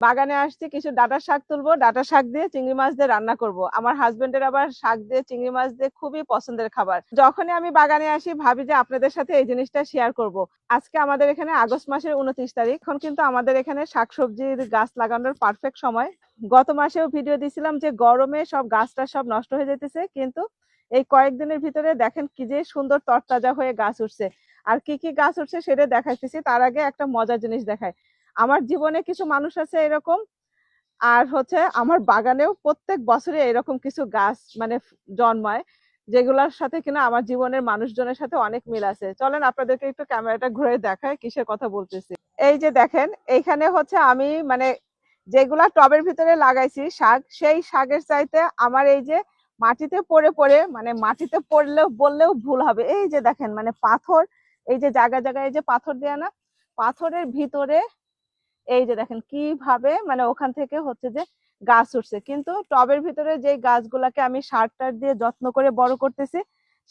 বাগানে আসছি, কিছু ডাটা শাক তুলবো, ডাটা শাক দিয়ে চিংড়ি মাছ দিয়ে রান্না করব। আমার হাজবেন্ডের আবার শাক দিয়ে চিংড়ি মাছ দিয়ে খুবই পছন্দের খাবার। যখনই আমি বাগানে আসি, ভাবি যে আপনাদের সাথে এই জিনিসটা শেয়ার করব। আজকে আমাদের এখানে আগস্ট মাসের উনত্রিশ তারিখ। এখন কিন্তু আমাদের এখানে শাকসবজির গাছ লাগানোর পারফেক্ট সময়। গত মাসেও ভিডিও দিছিলাম যে গরমে সব গাছটা সব নষ্ট হয়ে যেতেছে কিন্তু এই কয়েকদিনের ভিতরে দেখেন কি যে সুন্দর তরতাজা হয়ে গাছ উঠছে। আর কি কি গাছ উঠছে সেটা দেখাইতেছি। তার আগে একটা মজার জিনিস দেখায় আমার জীবনে কিছু মানুষ আছে এরকম, আর হচ্ছে আমার বাগানেও প্রত্যেক বছরে এরকম কিছু গাছ মানে জন্মায়, যেগুলোর সাথে কিনা আমার জীবনের মানুষজনের সাথে অনেক মিল আছে। চলেন আপনাদেরকে একটু ক্যামেরাটা ঘুরে দেখায় কিসের কথা বলতেছি। এই যে দেখেন, এইখানে হচ্ছে আমি মানে যেগুলা টবের ভিতরে লাগাইছি শাক, সেই শাকের চাইতে আমার এই যে মাটিতে পড়ে পড়ে মানে মাটিতে পড়লেও, বললেও ভুল হবে। এই যে দেখেন মানে পাথর, এই যে জায়গা জায়গায় এই যে পাথর দেয়া না, পাথরের ভিতরে এই যে দেখেন কীভাবে মানে ওখান থেকে হচ্ছে যে গাছ উঠছে। কিন্তু টবের ভিতরে যে গাছগুলাকে আমি সার টার দিয়ে যত্ন করে বড় করতেছি,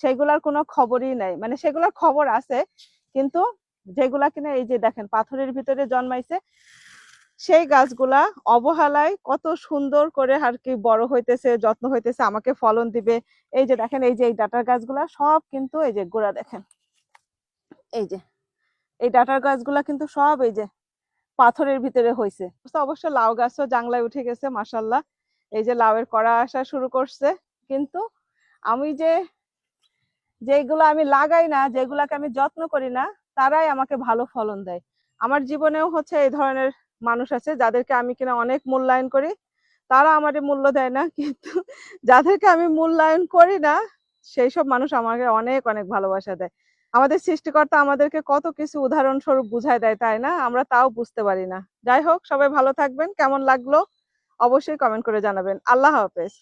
সেগুলার কোনো খবরই নাই। মানে সেগুলোর খবর আছে, কিন্তু যেগুলা কিনা এই যে দেখেন পাথরের ভিতরে জন্মাইছে, সেই গাছগুলা অবহেলায় কত সুন্দর করে আর কি বড় হইতেছে, যত্ন হইতেছে, আমাকে ফলন দিবে। এই যে দেখেন, এই যে এই ডাটার গাছগুলা সব কিন্তু এই যে গোড়া দেখেন। এই যে, এই ডাটার গাছগুলা কিন্তু সব এই যে পাথরের ভিতরে হয়েছে অবশ্য লাউ গাছও জাংলায় উঠে গেছে মাসাল্লাহ এই যে লাউয়ের কড়া আসা শুরু করছে। কিন্তু আমি যে যেগুলো আমি লাগাই না, যেগুলাকে আমি যত্ন করি না, তারাই আমাকে ভালো ফলন দেয়। আমার জীবনেও হচ্ছে এই ধরনের মানুষ আছে, যাদেরকে আমি কিনা অনেক মূল্যায়ন করি। তারা আমাদের মূল্য দেয় না, কিন্তু যাদেরকে আমি মূল্যায়ন করি না সেই সব মানুষ আমাকে অনেক অনেক ভালোবাসা দেয়। আমাদের সৃষ্টিকর্তা আমাদেরকে কত কিছু উদাহরণস্বরূপ বুঝায় দেয়, তাই না? আমরা তাও বুঝতে পারি না। যাই হোক, সবাই ভালো থাকবেন। কেমন লাগল? অবশ্যই কমেন্ট করে জানাবেন। আল্লাহ হাফেজ।